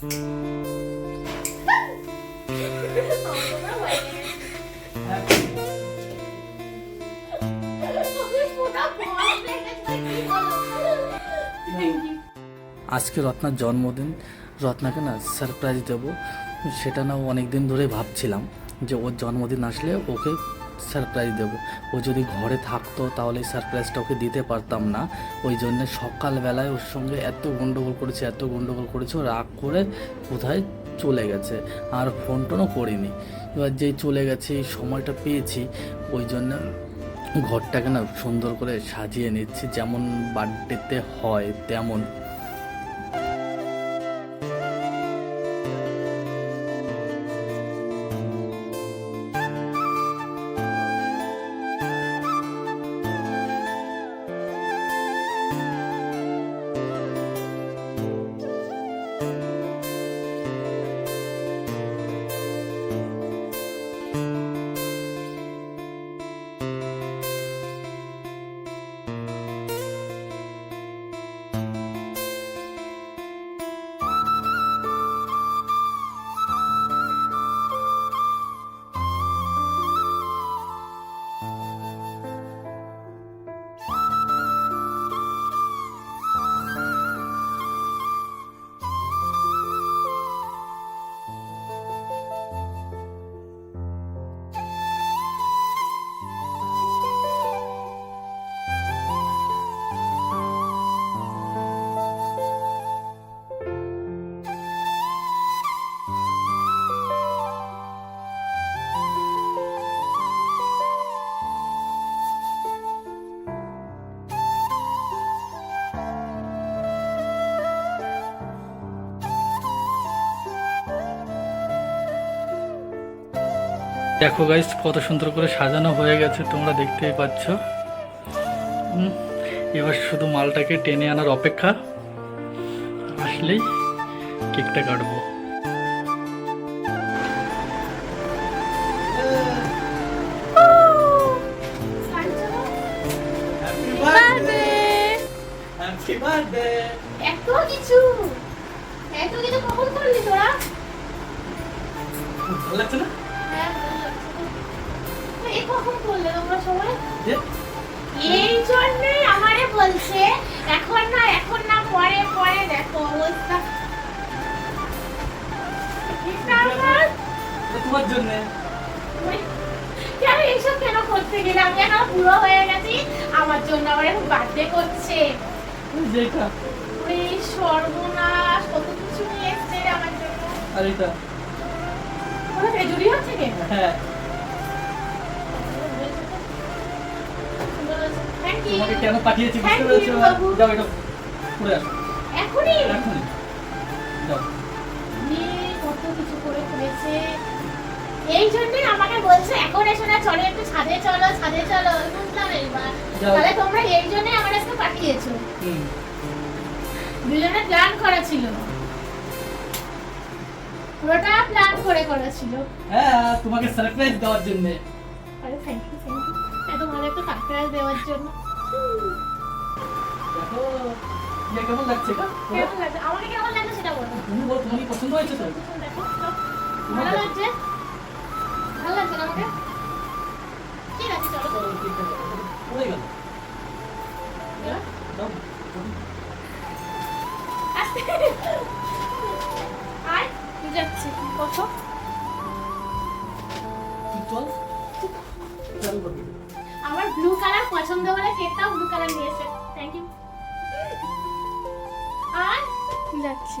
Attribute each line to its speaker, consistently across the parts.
Speaker 1: আজকে রত্নার জন্মদিন। রত্নাকে না সারপ্রাইজ দেবো। সেটা না অনেক দিন ধরে ভাবছিলাম যে ওর জন্মদিন আসলে ওকে সারপ্রাইজ দেবো। ও যদি ঘরে থাকতো তাহলে এই সারপ্রাইজটা ওকে দিতে পারতাম না। ওই জন্য সকালবেলায় ওর সঙ্গে এত গন্ডগোল করেছে, এত গন্ডগোল করেছে, ও রাগ করে কোথায় চলে গেছে। আর ফোন টোনও করিনি। এবার যেই চলে গেছে, এই সময়টা পেয়েছি, ওই জন্য ঘরটাকে না সুন্দর করে সাজিয়ে নিচ্ছি। যেমন বার্থডেতে হয়, তেমন। দেখো গাইস কত সুন্দর করে সাজানো হয়ে গেছে তোমরা দেখতেই পাচ্ছ। এবার শুধু মালটাকে টেনে আনার অপেক্ষা। আসলেই কেকটা কাটবো।
Speaker 2: এত কিছু? এত কিছু কখন করলি তোরা?
Speaker 1: ভালো লাগছে না?
Speaker 2: জন্য। কেন এইসব কেন করতে গেলে? আমি এখন বুড়ো হয়ে গেছি আমার জন্য আমার এখন বার্থডে করছে।
Speaker 1: যেটা
Speaker 2: ওই সর্বনাশ কত কিছু নিয়ে এসছে আমার জন্য।
Speaker 1: আর এটা?
Speaker 2: কোনো খেজুরি হচ্ছে কে?
Speaker 1: হ্যাঁ। তোমাকে কেন পাঠিয়েছি বুঝতে পেরেছ? যাও এটা পড়ে আসো।
Speaker 2: এখনই?
Speaker 1: এখনই। যাও।
Speaker 2: কত কিছু করে ফেলেছে। এই জন্যই আমাকে বলছে এখন এসো না চলো একটু ছাদে চলো ছাদে চলো। বুঝলাম এইবার। তাহলে তোমরা এই জন্যই আমার আজকে পাঠিয়েছো। দুজনে প্ল্যান করা ছিল। পুরোটা প্ল্যান করে করা ছিল।
Speaker 1: হ্যাঁ তোমাকে সারপ্রাইজ দেওয়ার জন্য।
Speaker 2: আরে থ্যাংক ইউ থ্যাংক ইউ এত ভালো একটা সারপ্রাইজ দেওয়ার জন্য।
Speaker 1: দেখো ইয়ে কেমন লাগছে এটা
Speaker 2: কেমন লাগছে? আমাকে কেমন লাগছে সেটা বলো।
Speaker 1: তুমি বল তোমার পছন্দ হয়েছে তো?
Speaker 2: ভালো লাগছে? চালু।
Speaker 1: করবি?
Speaker 2: আমার ব্লু কালার পছন্দ বলে কেকটাও ব্লু কালার নিয়েছে থ্যাংক ইউ আর যাচ্ছি।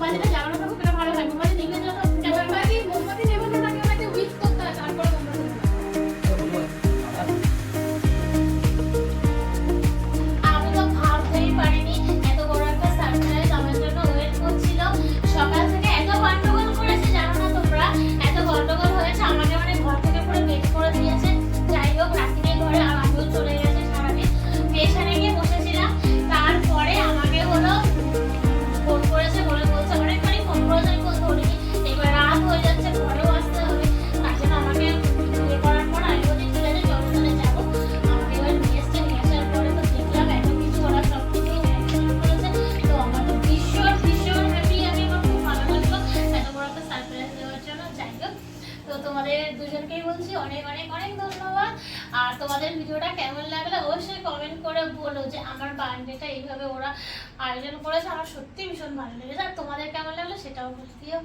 Speaker 2: Kumpanya দুজনকেই বলছি অনেক অনেক অনেক ধন্যবাদ। আর তোমাদের ভিডিওটা কেমন লাগল অবশ্যই কমেন্ট করে বলো যে আমার বার্থডেটা এইভাবে ওরা আয়োজন করেছে। আমার সত্যি ভীষণ ভালো লেগেছে। আর তোমাদের কেমন লাগল সেটাও বলে দিও।